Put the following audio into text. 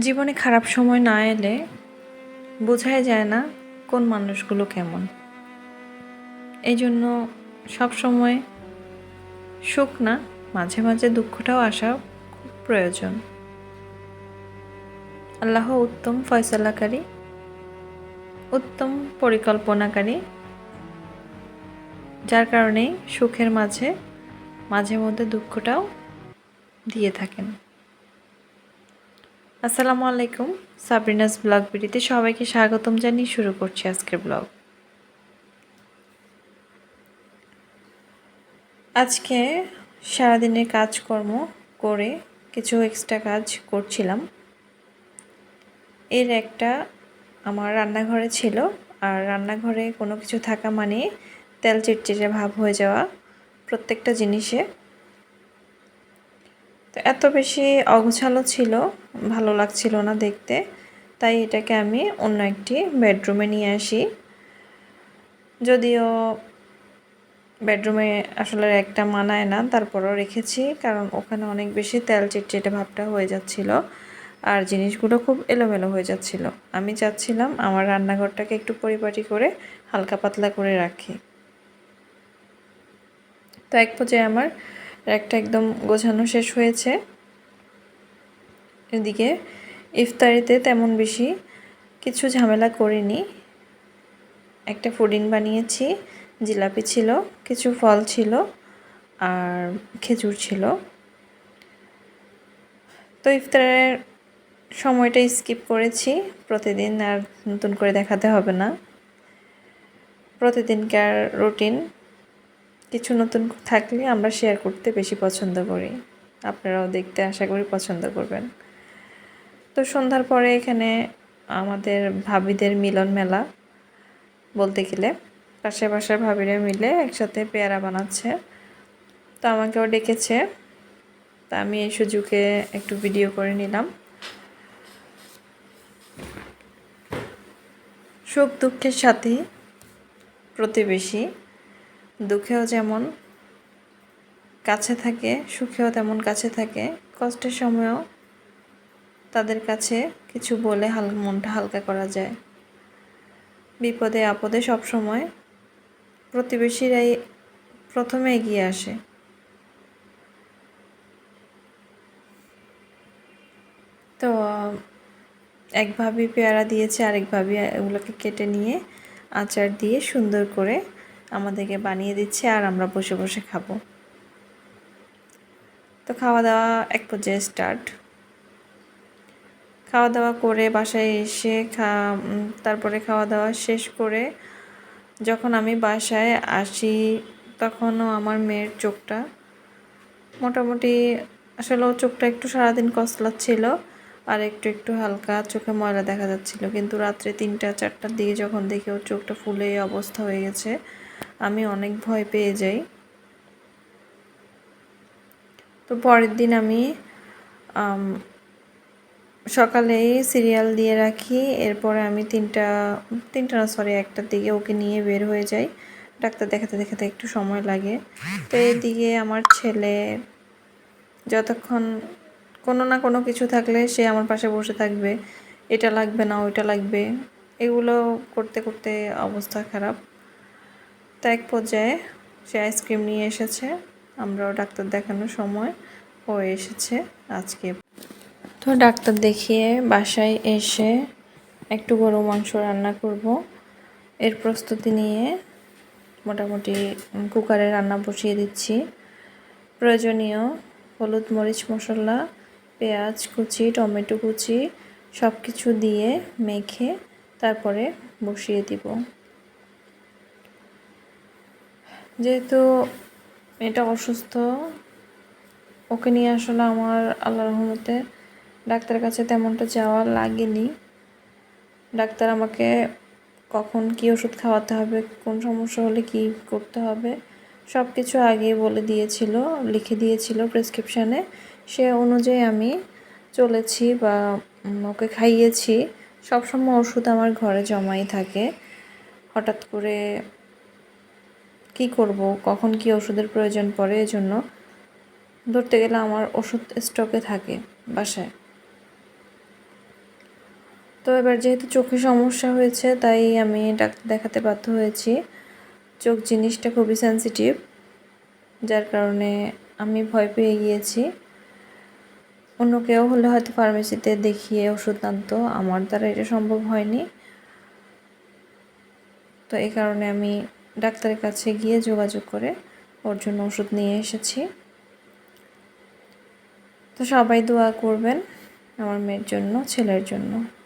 জীবনে খারাপ সময় না এলে বোঝাই যায় না কোন মানুষগুলো কেমন। এই জন্য সবসময় সুখ না, মাঝে মাঝে দুঃখটাও আসা খুব প্রয়োজন। আল্লাহ উত্তম ফয়সালাকারী, উত্তম পরিকল্পনাকারী, যার কারণে সুখের মাঝে মাঝে মধ্যে দুঃখটাও দিয়ে থাকেন। আসসালামু আলাইকুম। সাবরিনাস ব্লগ বিডিতে সবাইকে স্বাগতম জানিয়ে শুরু করছি আজকের ব্লগ। আজকে সারাদিনের কাজকর্ম করে কিছু এক্সট্রা কাজ করছিলাম। এর একটা আমার রান্নাঘরে ছিল, আর রান্নাঘরে কোনো কিছু থাকা মানে তেল চিটচিটে ভাব হয়ে যাওয়া প্রত্যেকটা জিনিসে। তো এত বেশি অগোছালো ছিল, ভালো লাগছিল না দেখতে। তাই এটাকে আমি অন্য একটি বেডরুমে নিয়ে আসি। যদিও বেডরুমে আসলে একটা মানায় না, তারপরও রেখেছি, কারণ ওখানে অনেক বেশি তেল চিটচিটে ভাবটা হয়ে যাচ্ছিল আর জিনিসগুলো খুব এলোমেলো হয়ে যাচ্ছিল। আমি চাচ্ছিলাম আমার রান্নাঘরটাকে একটু পরিপাটি করে হালকা পাতলা করে রাখি। তো এক পর্যায়ে আমার একটা একদম গোছানো শেষ হয়েছে। এদিকে ইফতারিতে তেমন বেশি কিছু ঝামেলা করিনি। একটা ফুডিং বানিয়েছি, জিলাপি ছিল, কিছু ফল ছিল আর খেজুর ছিল। তো ইফতারের সময়টা স্কিপ করেছি, প্রতিদিন আর নতুন করে দেখাতে হবে না। প্রতিদিনকার রুটিন কিছু নতুন থাকলে আমরা শেয়ার করতে বেশি পছন্দ করি। আপনারাও দেখতে আশা করি পছন্দ করবেন। তো সন্ধ্যার পরে এখানে আমাদের ভাবিদের মিলন মেলা বলতে গেলে। পাশে পাশে ভাবিরা মিলে একসাথে পেয়ারা বানাচ্ছে। তো আমাকেও ডেকেছে। তা আমি এই সুযোগে একটু ভিডিও করে নিলাম। সুখ দুঃখের সাথে প্রতিবেশী দুঃখেও যেমন কাছে থাকে, সুখেও তেমন কাছে থাকে। কষ্টের সময়ও তাদের কাছে কিছু বলে হাল, মনটা হালকা করা যায়। বিপদে আপদে সব সময় প্রতিবেশীরাই প্রথমে এগিয়ে আসে। তো একভাবে পেয়ারা দিয়েছে আরেকভাবে এগুলোকে কেটে নিয়ে আচার দিয়ে সুন্দর করে আমাদেরকে বানিয়ে দিচ্ছে আর আমরা বসে বসে খাব। তো খাওয়া দাওয়া এক পর্যায়ে স্টার্ট খাওয়া দাওয়া করে বাসায় এসে খা তারপরে খাওয়া দাওয়া শেষ করে যখন আমি বাসায় আসি তখনও আমার মেয়ের চোখটা মোটামুটি আসলে ও চোখটা একটু সারাদিন কসলাচ্ছিল আর একটু একটু হালকা চোখে ময়লা দেখা যাচ্ছিল। কিন্তু রাত্রে তিনটা চারটার দিকে যখন দেখি ওর চোখটা ফুলে অবস্থা হয়ে গেছে আমি অনেক ভয় পেয়ে যাই। তো পরের দিন আমি সকালেই সিরিয়াল দিয়ে রাখি, এরপরে আমি তিনটা তিনটা না সরি একটার দিকে ওকে নিয়ে বের হয়ে যাই। ডাক্তার দেখাতে দেখাতে একটু সময় লাগে। তো এদিকে আমার ছেলে যতক্ষণ কোনো না কোনো কিছু থাকলে সে আমার পাশে বসে থাকবে। এটা লাগবে না, ওইটা লাগবে। এগুলো করতে করতে অবস্থা খারাপ। তো এক পর্যায়ে সে আইসক্রিম নিয়ে এসেছে। আমরাও ডাক্তার দেখানোর সময় ও এসেছে আজকে। তো ডাক্তার দেখিয়ে বাসায় এসে একটু গরু মাংস রান্না করব। এর প্রস্তুতি নিয়ে মোটামুটি কুকারে রান্না বসিয়ে দিচ্ছি। প্রয়োজনীয় হলুদ মরিচ মশলা, পেঁয়াজ কুচি, টমেটো কুচি সব কিছু দিয়ে মেখে তারপরে বসিয়ে দিব। যেহেতু এটা অসুস্থ, ওকে নিয়ে আসলে আমার আল্লাহ রহমতে ডাক্তারের কাছে তেমনটা যাওয়া লাগেনি। ডাক্তার আমাকে কখন কি ওষুধ খাওয়াতে হবে, কোন সমস্যা হলে কি করতে হবে সব কিছু আগে বলে দিয়েছিল, লিখে দিয়েছিল প্রেসক্রিপশানে। সে অনুযায়ী আমি চলেছি বা ওকে খাইয়েছি। সবসময় ওষুধ আমার ঘরে জমাই থাকে। হঠাৎ করে কি করব? কখন কি ওষুধের প্রয়োজন পড়ে? এজন্য ধরতে গেলে আমার ওষুধ স্টকে থাকে বাসায়। তো এবার যেহেতু চোখে সমস্যা হয়েছে, তাই আমি ডাক্তার দেখাতে বাধ্য হয়েছি। চোখ জিনিসটা খুবই সেন্সিটিভ যার কারণে আমি ভয় পেয়ে গিয়েছি। অন্য কেউ হলে হয়তো ফার্মেসিতে দেখিয়ে ওষুধ আনতো, আমার দ্বারা এটা সম্ভব হয়নি। তো এই কারণে আমি ডাক্তারের কাছে গিয়ে যোগাযোগ করে ওর জন্য ওষুধ নিয়ে এসেছি। তো সবাই দোয়া করবেন আমার মেয়ের জন্য, ছেলের জন্য।